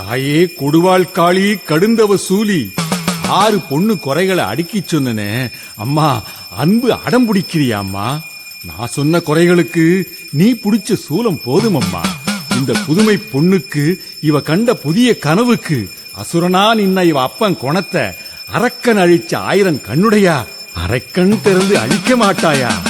தாயே கொடுவாள் காளி கடுந்தவ சூலி. ஆறு பொண்ணு குறைகளை அடுக்கி சொன்னனே. அம்மா அன்பு அடம் பிடிக்கிறியா அம்மா? நான் சொன்ன குறைகளுக்கு நீ பிடிச்ச சூலம் போதும் அம்மா. இந்த புதுமை பொண்ணுக்கு இவ கண்ட புதிய கனவுக்கு அசுரனா நின்ன இவ அப்பன் குணத்தை அரக்கன் அழிச்ச ஆயிரம் கண்ணுடையா? அரைக்கண் திறந்து அழிக்க மாட்டாயா?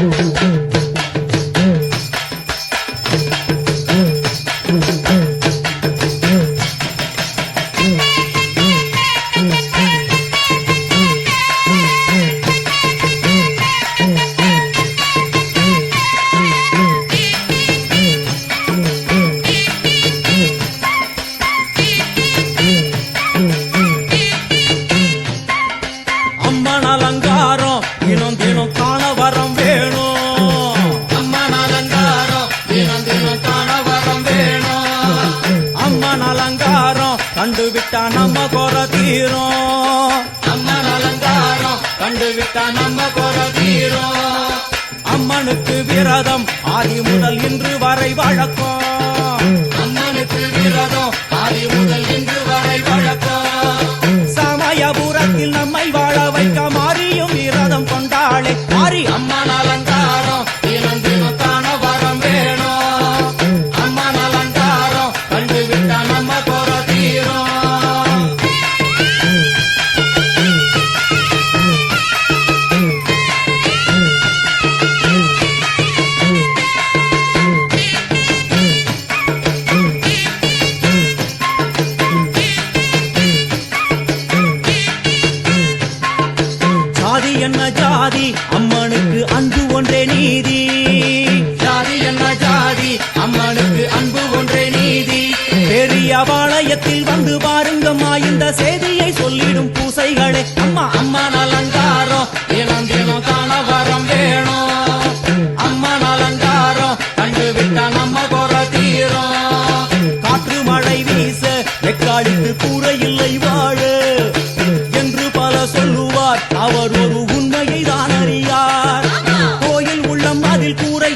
அம்மன் அம்மனுக்கு விரதம். ஆதி முதல் இன்று வரை வழக்கம். அம்மனுக்கு விரதம் ஆதி முதல்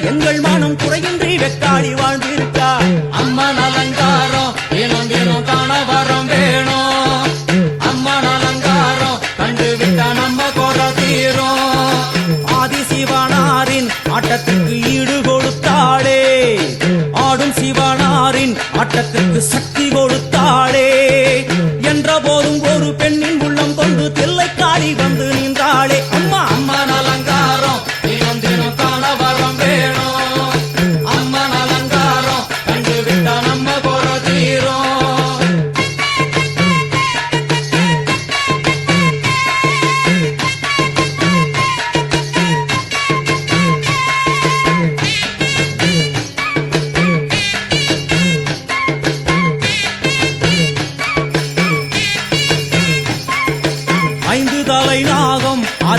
எங்கள் மானம் குறையின்றி வெக்காளி வாழ்ந்திருக்கா. அம்மா அலங்காரம் தினம் தினம் காண வரம் வேணும். அம்மா அலங்காரம் கண்டு விட்டா நம்ம குற தீரும். ஆதி சிவனாரின் ஆட்டத்துக்கு ஈடு கொடுத்தாளே. ஆடும் சிவனாரின் ஆட்டத்துக்கு சக்தி கொடுத்தாளே.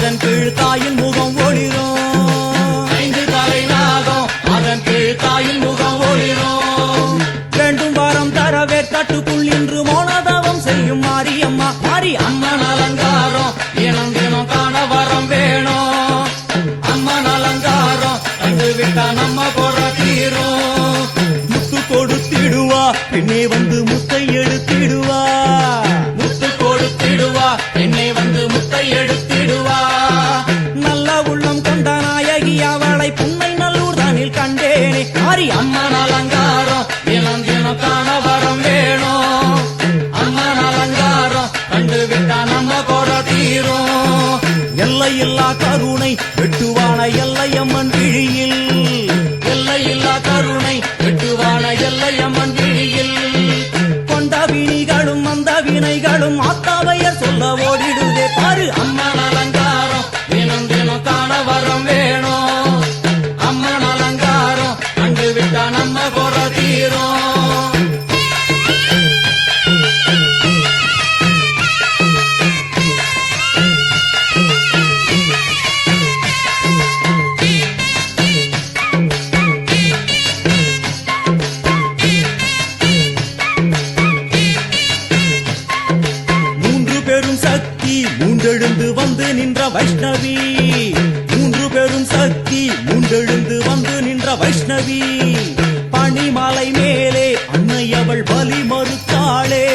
அதன் கீழ் தாயின் முகம் ஒளிரும். ஐந்து தலை நாகம் அதன் கீழ் தாயின் முகம் ஒளிரும். வேண்டும் வரம் தரவே கட்டுக்குள் இன்று மோனதவம் செய்யும் மாரியம்மா. மாரி அம்மன் அலங்காரம் தினம் தினம் காண வரம் வேணும். அம்மன் அலங்காரம் கண்டு விட்டா நம்ம குற தீரும். முத்து கொடுத்திடுவா பெண்ணே வந்து முத்தை எடுத்திடுவா. முத்து கொடுத்திடுவா பெண்ணே வந்து முத்தை எடுத்திடுவா. கொட தீரும் எல்லையில்லா கருணை வெட்டுவான எல்லையம்மன் விழியில் எல்லையில்லா கருணை வெட்டுவான எல்லையம்மன் விழியில் கொண்ட வினிகளும் அந்த வினைகளும் ஆத்தாவையர் சொல்ல ஓடிடுதே பாரு அம்மன் அலங்காரம் மூன்றெழுந்து வந்து நின்ற வைஷ்ணவி. மூன்று பெரும் சக்தி மூன்றெழுந்து வந்து நின்ற வைஷ்ணவி. பனிமலை மேலே அன்னை அவள் பலி மறுத்தாளே.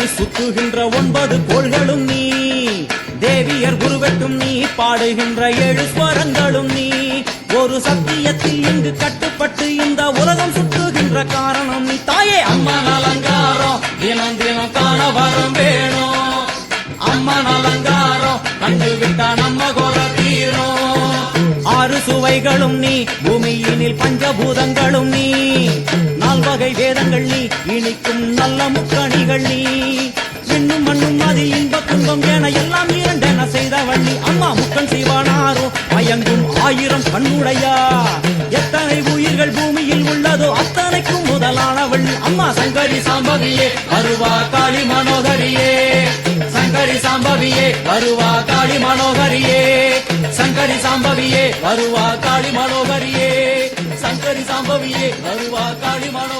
சுத்துகின்ற ஒன்பது கோள்களும் நீ. தேவியர் குருவெட்டும் நீ பாடுகின்ற ஏழு ஸ்வரங்களும் நீ. ஒரு சத்தியத்தில் இங்கு கட்டுப்பட்டு இந்த உலகம் சுத்துகின்ற காரணம் நீ. தாயே அம்மா அலங்காரம் தினம் தினம் காண வரம் வேணும். அம்மா அலங்காரம் கண்டு விட்டா நம்ம ஆறு நீ பூமியினில் பஞ்சபூதங்களும் நீ. நால்வகை வேதங்கள் நீ இனிக்கும் நல்ல முக்கணிகள் நீ. விண்ணும் மண்ணும் அதில் இன்ப துன்பம் என எல்லாம் இரண்டென செய்தவள் நீ. அம்மா முக்கன் செய்வானாரோ மயங்கும் ஆயிரம் கண்ணுடையா. எத்தனை உயிர்கள் பூமியில் உள்ளதோ அத்தனைக்கும் முதலானவள் நீ. அம்மா சங்கரி சாம்பவியே அருவா காளி மனோகரியே. சங்கரி சாம்பவியே அருவா காளி மனோகரியே. சங்கரி சாம்பவியே வருவா காளி மனோகரியே. சங்கரி சாம்பவியே வருவா காளி மனோ